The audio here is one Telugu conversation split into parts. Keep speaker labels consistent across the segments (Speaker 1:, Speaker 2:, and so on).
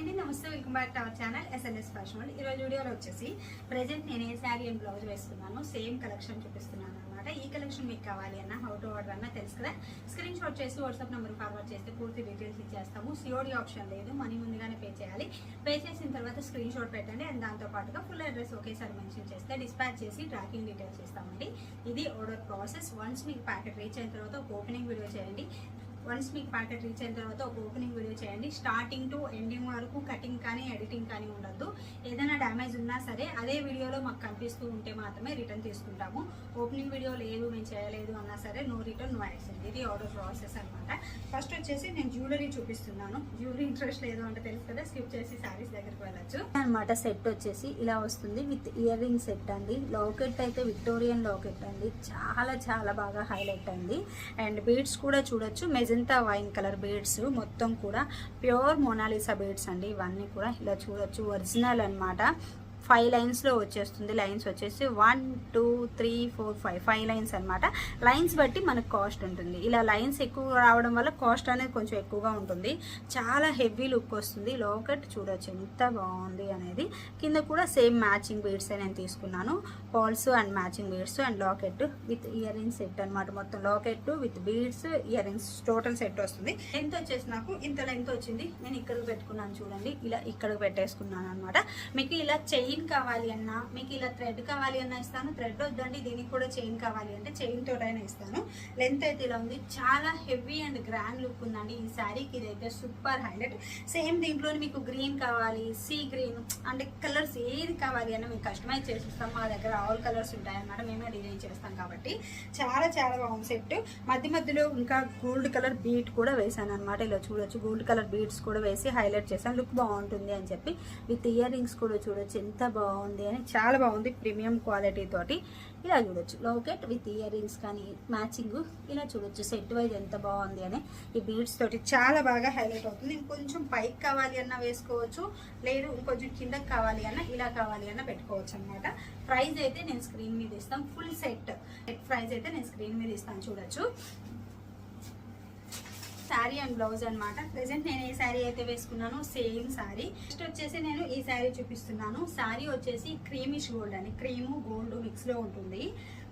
Speaker 1: అండి నమస్తే welcome back to our channel SNS fashion world ఈ రోజు వీడియోలో వచ్చేసి ప్రజెంట్ నేను ఏ శారీ అండ్ బ్లౌజ్ వేస్తున్నాను సేమ్ కలెక్షన్ చూపిస్తున్నాను అనమాట ఈ కలెక్షన్ మీకు కావాలి అన్న హౌ టు ఆర్డర్ అన్న తెలుసు కదా? స్క్రీన్ షాట్ చేసి వాట్సాప్ నెంబర్ ఫార్వర్డ్ చేస్తే పూర్తి డీటెయిల్స్ ఇచ్చేస్తాము. సిఓడి ఆప్షన్ లేదు మనీ ముందుగానే పే చేయాలి. పే చేసిన తర్వాత స్క్రీన్ షాట్ పెట్టండి అండ్ దాంతో పాటుగా ఫుల్ అడ్రస్ ఒకేసారి మెన్షన్ చేస్తే డిస్పాచ్ చేసి ట్రాకింగ్ డీటెయిల్స్ ఇస్తామండి. ఇది ఆర్డర్ ప్రాసెస్ వన్స్ మీకు ప్యాకెట్ రీచ్ అయిన తర్వాత ఓపెనింగ్ వీడియో చేయండి. వన్స్ మీకు ప్యాకెట్ రీచ్ అయిన తర్వాత ఒక ఓపెనింగ్ వీడియో చేయండి. స్టార్టింగ్ టు ఎండింగ్ వరకు కటింగ్ కానీ ఎడిటింగ్ కానీ ఉండద్దు. ఏదైనా డ్యామేజ్ ఉన్నా సరే అదే వీడియోలో మాకు కనిపిస్తూ ఉంటే మాత్రమే రిటర్న్ తీసుకుంటాము. ఓపెనింగ్ వీడియో లేదు మేము చేయలేదు అన్నా సరే నో రిటర్న్ నో యాక్సెంట్ ఇది ఆర్డర్ ప్రాసెస్ అనమాట ఫస్ట్ వచ్చేసి నేను జ్యువెలరీ చూపిస్తున్నాను. జ్యువెలరీ ఇంట్రెస్ట్ లేదు అంటే తెలుసు కదా స్కిప్ చేసి శారీస్ దగ్గరికి వెళ్ళచ్చు.
Speaker 2: అనమాట సెట్ వచ్చేసి ఇలా వస్తుంది విత్ ఇయర్ రింగ్ సెట్ అండి. లాకెట్ అయితే విక్టోరియన్ లాకెట్ అండి. చాలా చాలా బాగా హైలైట్ అండి. అండ్ బీడ్స్ కూడా చూడొచ్చు. మెజంతా వైన్ కలర్ బీడ్స్ మొత్తం కూడా ప్యూర్ మొనాలిసా బీడ్స్ అండి. ఇవన్నీ కూడా ఇలా చూడొచ్చు. ఒరిజినల్ అన్నమాట. ఫైవ్ లైన్స్లో వచ్చేస్తుంది లైన్స్ వచ్చేసి one two three four five five lines అన్నమాట. లైన్స్ బట్టి మనకు కాస్ట్ ఉంటుంది. ఇలా లైన్స్ ఎక్కువ రావడం వల్ల కాస్ట్ అనేది కొంచెం ఎక్కువగా ఉంటుంది. చాలా హెవీ లుక్ వస్తుంది. లోకెట్ చూడొచ్చు ఎంత బాగుంది అనేది. కింద కూడా సేమ్ మ్యాచింగ్ బీడ్స్ నేను తీసుకున్నాను. Pearls and matching beads and locket with ear rings set అనమాట మొత్తం locket with beads ear rings total set వస్తుంది. లెంత్ వచ్చేసి నాకు ఇంత లెంత్ వచ్చింది. నేను ఇక్కడికి పెట్టుకున్నాను చూడండి. ఇలా ఇక్కడికి పెట్టేసుకున్నాను అనమాట మీకు ఇలా చైన్ కావాలి అన్నా మీకు ఇలా థ్రెడ్ కావాలి అన్నా ఇస్తాను. థ్రెడ్ వద్దండి దీనికి కూడా చైన్ కావాలి అంటే చైన్ తోటైనా ఇస్తాను. లెంత్ అయితే ఇలా ఉంది. చాలా హెవీ అండ్ గ్రాండ్ లుక్ ఉందండి. ఈ శారీకి ఇదైతే సూపర్ హైలైట్ సేమ్ దీంట్లో మీకు గ్రీన్ కావాలి సీ గ్రీన్ అంటే కలర్స్ ఏది కావాలి అన్న మీకు కస్టమైజ్ చేసిస్తాం. మా దగ్గర ఆల్ కలర్స్ ఉంటాయన్నమాట. మేమే డిజైన్ చేస్తాం కాబట్టి. చాలా చాలా బాగుంది సెట్ మధ్య మధ్యలో ఇంకా గోల్డ్ కలర్ బీట్ కూడా వేసాను అనమాట ఇలా చూడొచ్చు. గోల్డ్ కలర్ బీట్స్ కూడా వేసి హైలైట్ చేశాను. లుక్ బాగుంటుంది అని చెప్పి. విత్ ఇయర్ రింగ్స్ కూడా చూడొచ్చు. ఎంత ఎంత బాగుంది అని చాలా బాగుంది ప్రీమియం క్వాలిటీ తోటి. ఇలా చూడొచ్చు. లోకెట్ విత్ ఇయర్ రింగ్స్ కానీ మ్యాచింగ్ ఇలా చూడొచ్చు. సెట్ వైజ్ ఎంత బాగుంది అని. ఈ బీడ్స్ తోటి చాలా బాగా హైలైట్ అవుతుంది. ఇంకొంచెం పైకి కావాలి అన్న వేసుకోవచ్చు. లేదు ఇంకొంచెం కిందకి కావాలి అన్న ఇలా కావాలి అన్న పెట్టుకోవచ్చు అనమాట ప్రైజ్ అయితే నేను స్క్రీన్ మీద ఇస్తాను. ఫుల్ సెట్ సెట్ ప్రైజ్ అయితే నేను స్క్రీన్ మీద ఇస్తాను. చూడొచ్చు. శారీ అండ్ బ్లౌజ్ అనమాట ప్రెసెంట్ నేను ఏ శారీ అయితే వేసుకున్నానో సేమ్ శారీ నెక్స్ట్ వచ్చేసి నేను ఈ శారీ చూపిస్తున్నాను. శారీ వచ్చేసి క్రీమిష్ గోల్డ్ అని క్రీము గోల్డ్ మిక్స్లో ఉంటుంది.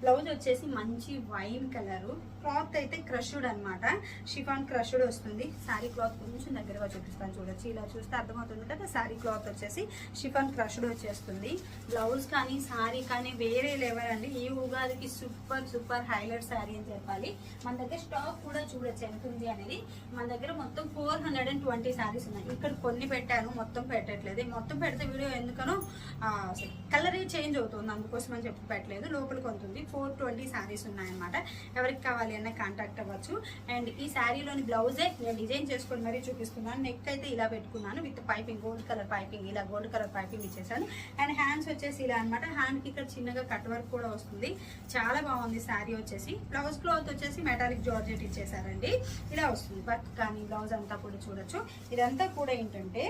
Speaker 2: బ్లౌజ్ వచ్చేసి మంచి వైన్ కలర్ క్లాత్ అయితే క్రషుడ్ అనమాట షిఫాన్ క్రషుడ్ వస్తుంది. శారీ క్లాత్ కొంచెం దగ్గరగా చూపిస్తాను చూడొచ్చు. ఇలా చూస్తే అర్థమవుతుంది కదా శారీ క్లాత్ వచ్చేసి షిఫాన్ క్రష్డ్ వచ్చేస్తుంది. బ్లౌజ్ కానీ శారీ కానీ వేరే లెవెల్ అండి. ఈ ఉగాదికి సూపర్ సూపర్ హైలైట్ శారీ అని చెప్పాలి. మన దగ్గర స్టాక్ కూడా చూడొచ్చు. ఎంత ఉంది అనేది మన దగ్గర మొత్తం four hundred and twenty saris ఉన్నాయి. ఇక్కడ కొన్ని పెట్టాను మొత్తం పెట్టట్లేదు. మొత్తం పెడితే వీడియో ఎందుకనో కలర్ చేంజ్ అవుతుంది అందుకోసం అని చెప్పి పెట్టలేదు. లోపలికి ఉంటుంది ఫోర్ ట్వంటీ శారీస్ ఉన్నాయన్నమాట. ఎవరికి కావాలి అన్న కాంటాక్ట్ అవ్వచ్చు. అండ్ ఈ శారీలోని బ్లౌజే నేను డిజైన్ చేసుకొని మరీ చూపిస్తున్నాను. నెక్ అయితే ఇలా పెట్టుకున్నాను with piping gold colour piping ఇలా గోల్డ్ కలర్ పైపింగ్ ఇచ్చేసాను. అండ్ హ్యాండ్స్ వచ్చేసి ఇలా అనమాట హ్యాండ్కి ఇక్కడ చిన్నగా కట్ వర్క్ కూడా వస్తుంది. చాలా బాగుంది శారీ వచ్చేసి. బ్లౌజ్ క్లాత్ వచ్చేసి మెటాలిక్ జార్జెట్ ఇచ్చేసారండి. ఇలా వస్తుంది. వర్క్ కానీ బ్లౌజ్ అంతా కూడా చూడొచ్చు. ఇదంతా కూడా ఏంటంటే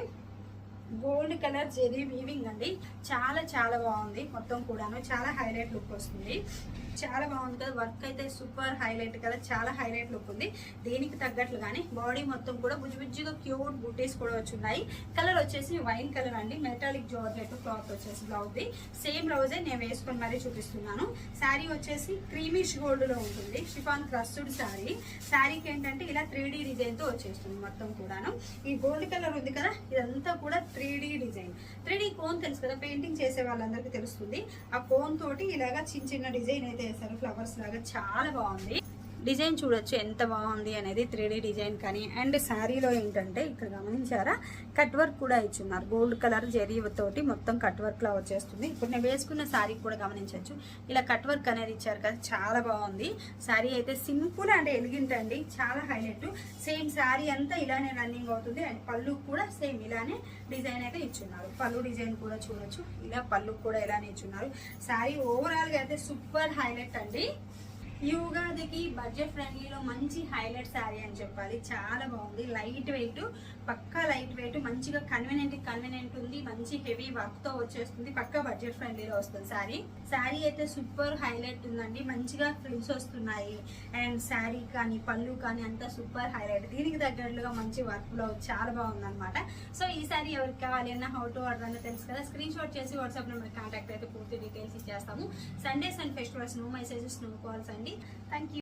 Speaker 2: గోల్డ్ కలర్ జెరీ వీవింగ్ అండి. చాలా చాలా బాగుంది మొత్తం కూడాను. చాలా హైలైట్ లుక్ వస్తుంది. చాలా బాగుంది కదా. వర్క్ అయితే సూపర్ హైలైట్ కదా. చాలా హైలైట్ లుక్ ఉంది. దీనికి తగ్గట్లు కానీ బాడీ మొత్తం కూడా బుజ్జిబుజ్జిగా క్యూట్ బుటీస్ కూడా వచ్చున్నాయి. కలర్ వచ్చేసి వైన్ కలర్ అండి. మెటాలిక్ జార్జెట్ క్లాత్ వచ్చేసి బ్లౌజ్ సేమ్ బ్లౌజే నేను వేసుకొని మరీ చూపిస్తున్నాను. శారీ వచ్చేసి క్రీమిష్ గోల్డ్లో ఉంటుంది. Chiffon crushed sari. శారీకి ఏంటంటే ఇలా త్రీ డీ డిజైన్తో వచ్చేస్తుంది మొత్తం కూడాను. ఈ గోల్డ్ కలర్ ఉంది కదా. ఇదంతా కూడా త్రీ డిజైన్. కోన్ తెలుసు కదా పెయింటింగ్ చేసే వాళ్ళందరికీ తెలుస్తుంది. ఆ కోన్ తోటి ఇలాగా చిన్న చిన్న డిజైన్ అయితే వేస్తారు ఫ్లవర్స్ లాగా. చాలా బాగుంది. డిజైన్ చూడొచ్చు ఎంత బాగుంది అనేది త్రీ డిజైన్ కానీ అండ్ శారీలో ఏంటంటే ఇక్కడ గమనించారా కట్ వర్క్ కూడా ఇచ్చున్నారు. గోల్డ్ కలర్ జరీ తోటి మొత్తం కట్ వర్క్ లా వచ్చేస్తుంది. ఇప్పుడు నేను వేసుకున్న శారీ కూడా గమనించవచ్చు. ఇలా కట్ వర్క్ అనేది ఇచ్చారు కదా చాలా బాగుంది. శారీ అయితే సింపుల్ అండ్ ఎలిగెంట్ అండి చాలా హైలైట్. సేమ్ శారీ అంతా ఇలానే రన్నింగ్ అవుతుంది అండ్ పళ్ళు కూడా సేమ్ ఇలానే డిజైన్ అయితే ఇచ్చున్నారు. పళ్ళు డిజైన్ కూడా చూడొచ్చు. ఇలా పళ్ళు కూడా ఇలానే ఇచ్చున్నారు. శారీ ఓవరాల్గా అయితే సూపర్ హైలైట్ అండి.
Speaker 1: ఈ ఉగాదికి బడ్జెట్ ఫ్రెండ్లీలో మంచి హైలైట్ శారీ అని చెప్పాలి. చాలా బాగుంది. లైట్ వెయిట్ పక్కా లైట్ వెయిట్ మంచిగా కన్వీనియంట్ కన్వీనియంట్ ఉంది. మంచి హెవీ వర్క్తో వచ్చేస్తుంది. పక్కా బడ్జెట్ ఫ్రెండ్లీలో వస్తుంది శారీ శారీ అయితే సూపర్ హైలైట్ ఉందండి. మంచిగా ఫ్రిల్స్ వస్తున్నాయి. అండ్ శారీ కానీ పళ్ళు కానీ అంతా సూపర్ హైలైట్ దీనికి తగ్గట్లుగా మంచి వర్క్ బ్లౌజ్ చాలా బాగుంది అనమాట సో ఈ ఎవరికి కావాలి అన్న హౌ టు ఆర్డర్ అన్న తెలుసు కదా. స్క్రీన్ షాట్ చేసి వాట్సాప్ నెంబర్ కాంటాక్ట్ అయితే పూర్తి డీటెయిల్స్ ఇచ్చేస్తాము. Sundays and festivals no messages no calls అండి. Thank you